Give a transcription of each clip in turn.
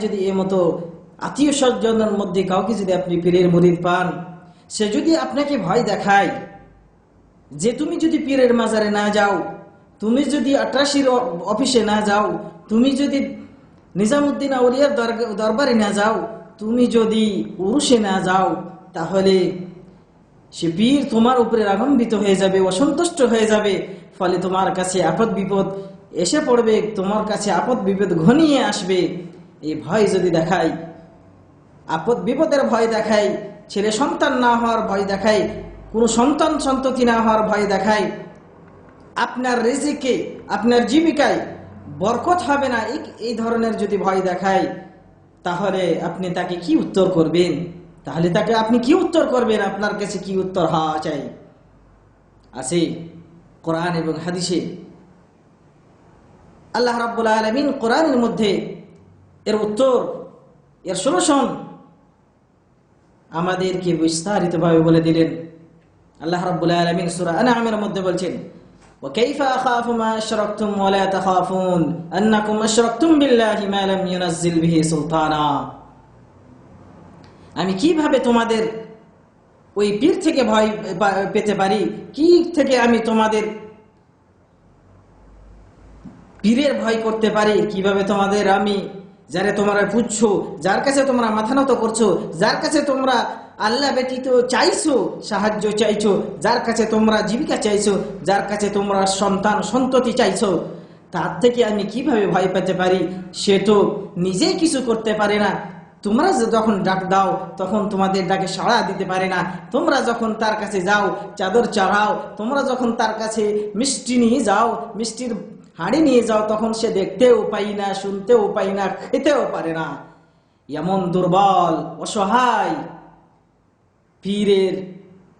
যদি এ মতো আত্মীয় স্বজনের মধ্যে কাউকে যদি আপনি পীরের মরিদ পান, সে যদি আপনাকে ভয় দেখায় যে তুমি যদি পীরের মাজারে না যাও, তুমি যদি আট্রাশির অ- অফিসে না যাও, তুমি যদি নিজামুদ্দিন আউলিয়ার দরবারে না যাও, তুমি যদি উরুষে না যাও, তাহলে সে পীর তোমার উপরে রাগম্বিত হয়ে যাবে, অসন্তুষ্ট হয়ে যাবে। ফলে তোমার কাছে আপদ বিপদ এসে পড়বে, তোমার কাছে আপদ বিপদ ঘনিয়ে আসবে। এই ভয় যদি দেখায় আপদ বিপদের ভয় দেখায় ছেলে সন্তান না হওয়ার ভয় দেখায় কোনো সন্তান সন্ততি না হওয়ার ভয় দেখায় আপনার রেজিকে, আপনার জীবিকায় বরকত হবে না, এই ধরনের যদি ভয় দেখায় তাহলে আপনি তাকে কি উত্তর করবেন? তাহলে তাকে আপনি কি উত্তর করবেন? আপনার কাছে কি উত্তর হওয়া চাই? আছে কোরআন এবং হাদিসে। আল্লাহ রাব্বুল আলমিন কোরআনের মধ্যে এর উত্তর এর সলিউশন আমাদেরকে বিস্তারিতভাবে বলে দিলেন আল্লাহ রাব্বুল আলামিন সূরা আনআমের মধ্যে বলছেন وكيف أخاف ما أشركتم ولا تخافون أنكم أشركتم بالله ما لم ينزل به سلطانا আমি কিভাবে তোমাদের ওই পীর থেকে ভয় পা- পেতে পারি কি থেকে আমি তোমাদের পীরের ভয় করতে পারি কিভাবে তোমাদের আমি যারা তোমরা পুচ্ছো, যার কাছে তোমরা মাথা নত করছ, যার কাছে তোমরা আল্লাহ ব্যতীত চাইছো, সাহায্য চাইছো, যার কাছে তোমরা জীবিকা চাইছো, যার কাছে তোমরা সন্তান সন্ততি চাইছো, তার থেকে আমি কীভাবে ভয় পেতে পারি? সে তো নিজেই কিছু করতে পারে না। তোমরা যখন ডাক দাও, তখন তোমাদের ডাকে সাড়া দিতে পারে না। তোমরা যখন তার কাছে যাও, চাদর চড়াও, তোমরা যখন তার কাছে মিষ্টি নিয়ে যাও, মিষ্টির হাঁড়ি নিয়ে যাও, তখন সে দেখতে উপায় না, শুনতেও উপায় না, খেতেও পারে না। এমন দুর্বল, অসহায় পীরের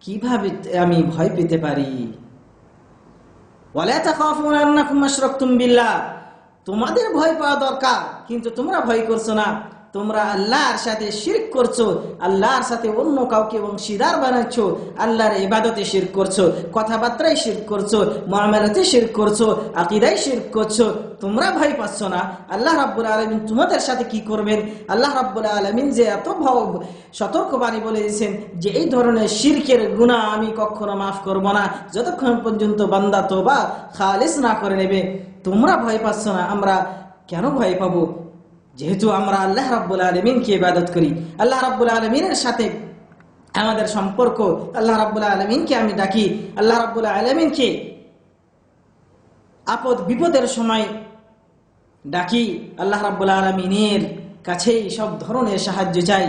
কীভাবে আমি ভয় পেতে পারি? তোমাদের ভয় পাওয়া দরকার, কিন্তু তোমরা ভয় করছ না। তোমরা আল্লাহর সাথে শিরক করছ, আল্লাহর সাথে অন্য কাউকে এবং অংশীদার বানাচ্ছ, আল্লাহর ইবাদতে শিরক করছ, কথাবার্তায় শির করছ মামালাতে শির করছ, আকিদায় শিরক করছ, তোমরা ভয় পাচ্ছ না। আল্লাহ রাব্বুল আলমিন তোমাদের সাথে কি করবেন? আল্লাহ রাব্বুল আলমিন যে এত সতর্কবাণী বলে দিয়েছেন যে এই ধরনের শিরকের গুণা আমি কখনো মাফ করব না। যতক্ষণ পর্যন্ত বান্দা তোবা খালিস না করে নেবে, তোমরা ভয় পাচ্ছ না, আমরা কেন ভয় পাবো? যেহেতু আমরা আল্লাহ রাব্বুল আলমিনকে ইবাদত করি, আল্লাহ রাব্বুল আলমিনের সাথে আমাদের সম্পর্ক, আল্লাহ রাব্বুল আলমিনকে আমি ডাকি, আল্লাহ রাব্বুল আলমিনকে আপদ বিপদের সময় ডাকি, আল্লাহ রাব্বুল আলমিনের কাছেই সব ধরনের সাহায্য চাই।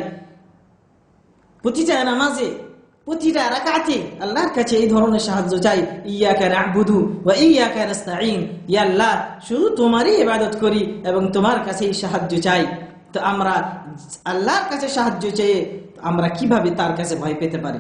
প্রতিটা নামাজে প্রতিটা রাকাতে আল্লাহর কাছে এই ধরনের সাহায্য চাই। ইয়া কেন না'বুদু বা ইয়া কেন ইয়া আল্লাহ, শুধু তোমারই ইবাদত করি এবং তোমার কাছে এই সাহায্য চাই। তো আমরা আল্লাহর কাছে সাহায্য চেয়ে আমরা কীভাবে তার কাছে ভয় পেতে পারি?